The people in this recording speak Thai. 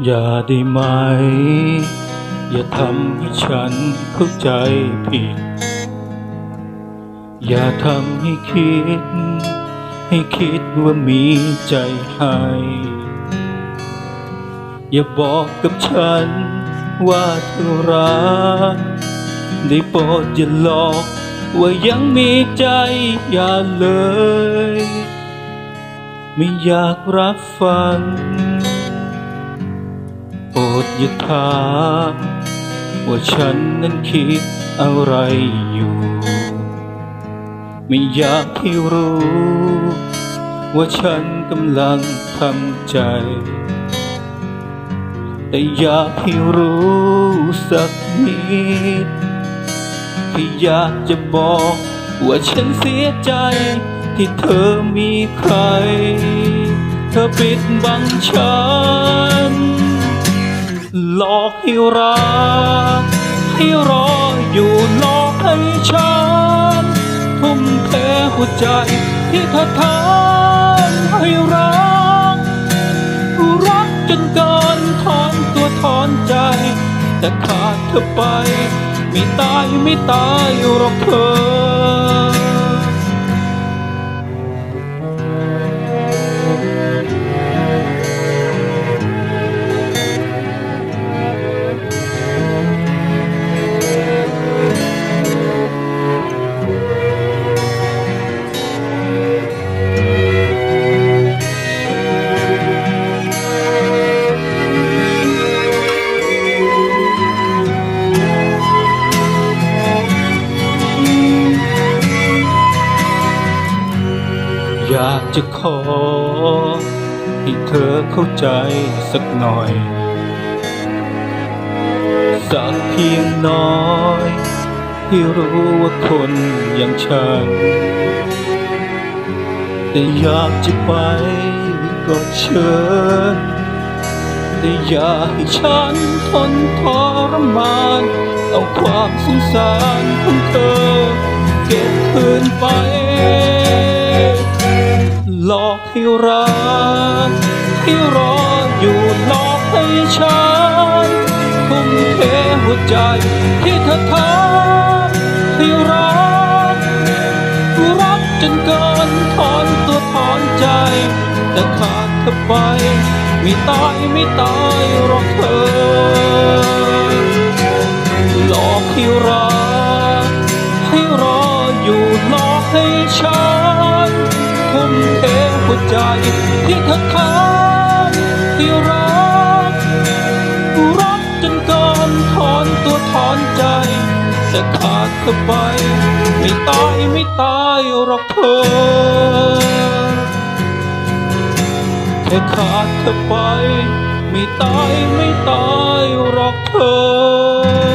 อย่าได้ไหม อย่าทำให้ฉันเข้าใจผิด อย่าทำให้คิด ให้คิดว่ามีใจให้ อย่าบอกกับฉันว่าเธอรักได้โปรดอย่าหลอกว่ายังมีใจอย่าเลย ไม่อยากรับฟัง อย่าถามว่าฉันนั้นคิดอะไรอยู่ ไม่อยากให้รู้ ว่าฉันกำลังทำใจ แต่อยากให้รู้สักนิดแค่อยากจะบอก ว่าฉันเสียใจ ที่เธอมีใคร เธอปิดบังฉัน ลอกให้รักให้รออยู่หลอกให้ฉันทุ่มเทหัวใจที่เธอทำให้รัก รักจนเกินถอนตัวถอนใจ แต่ขาดเธอไป ไม่ตายไม่ตายหรอกเธอ อยากจะขอ ให้เธอเข้าใจสักหน่อย สักเพียงน้อยให้รู้ว่าคนอย่างฉัน แต่อยากจะไปก็เชิญแต่อย่าให้ฉันทนทรมาน เอาความสงสารของเธอ เก็บคืนไป หลอกให้รักให้รออยู่หลอกให้ฉันทุ่มเทหัวใจที่เธอทำให้รักรักจนเกินถอนตัวถอนใจ แต่ขาดเธอไป ไม่ตายไม่ตายหรอกเธอ ทุ่มเทหัวใจที่เธอทำให้รัก รักจนเกินถอนตัวถอนใจแต่ขาดเธอไป ไม่ตายไม่ตายหรอกเธอแค่ขาดเธอไป ไม่ตายไม่ตายหรอกเธอ